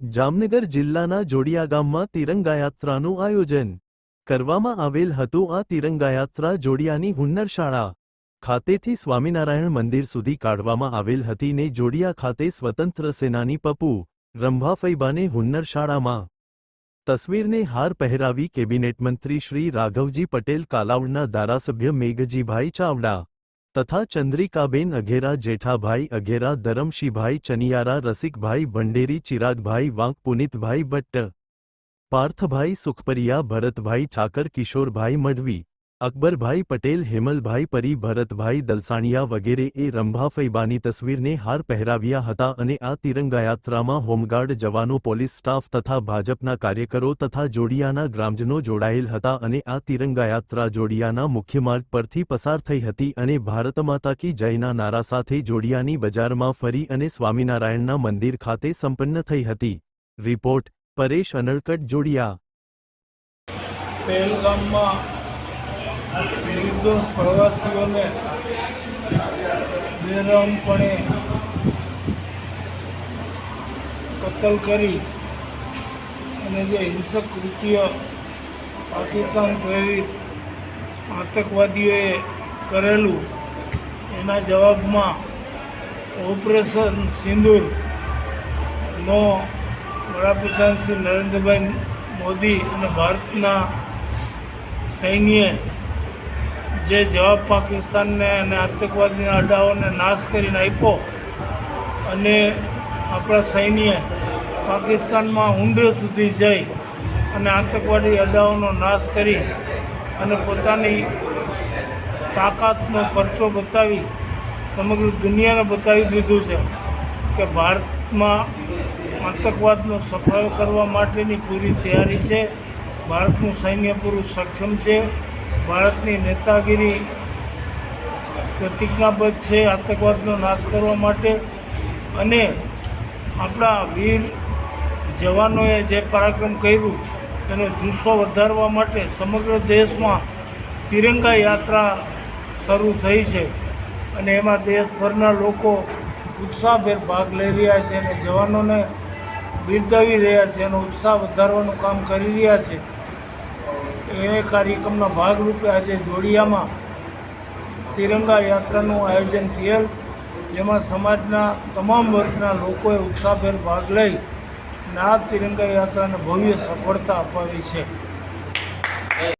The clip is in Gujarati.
જામનગર જિલ્લાના જોડિયા ગામમાં તિરંગાયાત્રાનું આયોજન કરવામાં આવેલ હતું. આ તિરંગાયાત્રા જોડિયાની હુન્નર શાળા ખાતેથી સ્વામિનારાયણ મંદિર સુધી કાઢવામાં આવેલ હતી ને જોડિયા ખાતે સ્વતંત્ર સેનાની પપુ રંભાફૈબાને હુન્નર શાળામાં તસવીરને હાર પહેરાવી કેબિનેટ મંત્રી શ્રી રાઘવજી પટેલ કાલાવડના ધારાસભ્ય મેઘજીભાઈ ચાવડા તથા ચંદ્રિકાબેન અઘેરા જેઠાભાઈ અઘેરા ધરમશીભાઈ ચનિયારા રસિકભાઈ ભંડેરી ચિરાગભાઈ વાંક પુનિતભાઈ ભટ્ટ પાર્થભાઈ સુખપરિયા ભરતભાઈ ઠાકર કિશોરભાઈ મઢવી અકબરભાઈ પટેલ, હેમલભાઈ પરી, ભરતભાઈ દલસાણિયા વગેરે એ રંભાફૈબાની તસવીરને હાર પહેરાવ્યા હતા અને આ તિરંગાયાત્રામાં હોમગાર્ડ જવાનો, પોલીસ સ્ટાફ તથા ભાજપના કાર્યકરો તથા જોડિયાના ગ્રામજનો જોડાયેલ હતા અને આ તિરંગાયાત્રા જોડિયાના મુખ્ય માર્ગ પરથી પસાર થઈ હતી અને ભારત માતા કી જયના નારા સાથે જોડિયાની બજારમાં ફરી અને સ્વામિનારાયણના મંદિર ખાતે સંપન્ન થઈ હતી. રિપોર્ટ પરેશ અનળકટ, જોડિયા. પહેલગામમાં નિર્દોષ પ્રવાસીઓને બેરમપણે કતલ કરી અને જે હિંસક કૃત્ય પાકિસ્તાન પ્રેરિત આતંકવાદીઓએ કરેલું, એના જવાબમાં ઓપરેશન સિંદૂરનો વડાપ્રધાન શ્રી નરેન્દ્રભાઈ મોદી અને ભારતના સૈન્યએ જે જવાબ પાકિસ્તાનને અને આતંકવાદીના અડાઓને નાશ કરીને આપ્યો અને આપણા સૈન્યએ પાકિસ્તાનમાં ઊંડે સુધી જઈ અને આતંકવાદી અડાઓનો નાશ કરી અને પોતાની તાકાતનો પરચો બતાવી સમગ્ર દુનિયાને બતાવી દીધું છે કે ભારતમાં આતંકવાદનો સફાયો કરવા માટેની પૂરી તૈયારી છે. ભારતનું સૈન્ય પૂરું સક્ષમ છે. ભારતની નેતાગીરી પ્રતિજ્ઞાબદ્ધ છે, આતંકવાદનો નાશ કરવા માટે. અને આપણા વીર જવાનોએ જે પરાક્રમ કર્યું એનો જુસ્સો વધારવા માટે સમગ્ર દેશમાં તિરંગા યાત્રા શરૂ થઈ છે. અને એમાં દેશભરના લોકો ઉત્સાહભેર ભાગ લઈ રહ્યા છે અને જવાનોને બિરદાવી રહ્યા છે એનો ઉત્સાહ વધારવાનું કામ કરી રહ્યા છે. એ કાર્યક્રમના ભાગરૂપે આજે જોડિયામાં તિરંગા યાત્રાનું આયોજન થયેલ, જેમાં સમાજના તમામ વર્ગના લોકોએ ઉત્સાહભેર ભાગ લઈ ના તિરંગા યાત્રાને ભવ્ય સફળતા અપાવી છે.